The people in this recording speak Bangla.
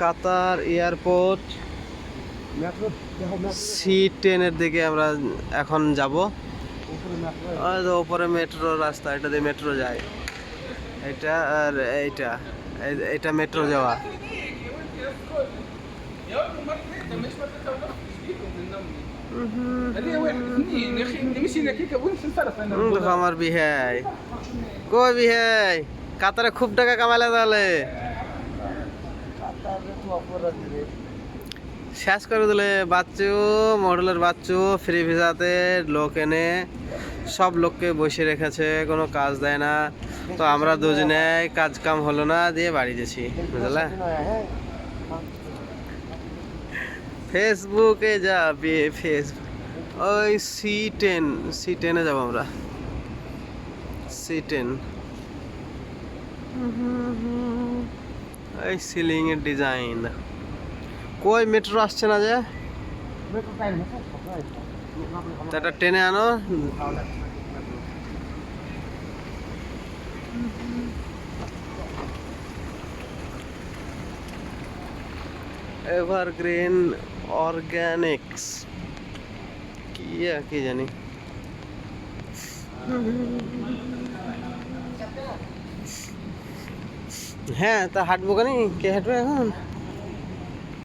কাতার এয়ারপোর্ট সি টেনের দিকে আমরা এখন যাব। ওপরে মেট্রো রাস্তা এটা দিয়ে মেট্রো যায়। এটা আর এইটা এটা মেট্রো যাওয়া। আমার বিহাই। কই বিহাই? কাতারে খুব টাকা কামালে তাহলে। শেষ করে দিলে বাচ্চু, মডেলের বাচ্চু ফ্রি ভিসাতে লোক এনে সব লোককে বসে রেখেছে, কোনো কাজ দেয় না। তো আমরা দুজনে কাজ কাম হলো না, দিয়ে বাড়ি গেছি, বুঝলে? ফেসবুকে যাবে, ফেসবুক। ওই সি টেন সি টেনে যাব আমরা। সি টেন এই সিলিং এর ডিজাইন কই মেট্রো আসছে না যে মেট্রো টাইম আছে সকালে তা একটা টেনে আনো এভারগ্রিন অর্গানিক্স কি আর কি জানি হ্যাঁ তা হাঁটবো কেন? কে হাঁটবে এখন?